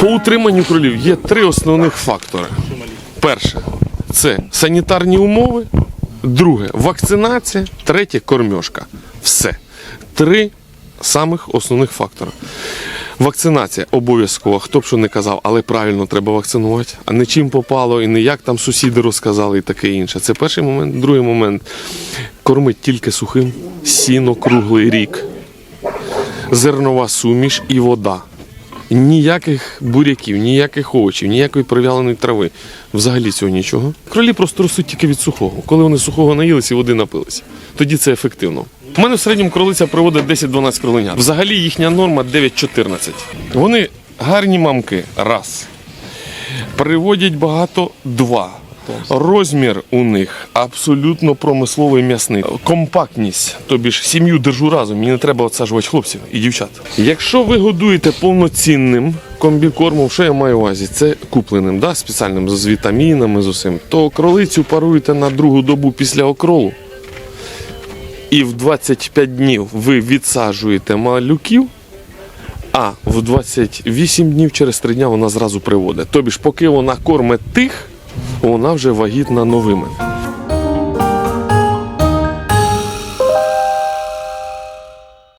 По утриманню кролів є три основних фактори. Перше це санітарні умови, друге вакцинація, третє кормьошка. Все. Три самих основних фактора. Вакцинація обов'язково, хто б що не казав, але правильно треба вакцинувати, а не чим попало, і не як там сусіди розказали і таке інше. Це перший момент. Другий момент кормить тільки сухим, сіно круглий рік, зернова суміш і вода. Ніяких буряків, ніяких овочів, ніякої прив'яленої трави. Взагалі цього нічого. Кролі просто ростуть тільки від сухого. Коли вони сухого наїлися і води напилися. Тоді це ефективно. У мене в середньому кролиця приводить 10-12 кроленят. Взагалі їхня норма 9-14. Вони гарні мамки. Раз. Приводять багато два. Розмір у них абсолютно промисловий м'ясний. Компактність, тобі ж сім'ю держу разом, мені не треба отсаджувати хлопців і дівчат. Якщо ви годуєте повноцінним комбікормом, що я маю увазі? Це купленим, да, спеціальним з вітамінами, з усім, то кролицю паруєте на другу добу після окролу. І в 25 днів ви відсаджуєте малюків, а в 28 днів через 3 дня вона зразу приводить. Тобі ж, поки вона кормить тих, вона вже вагітна новими.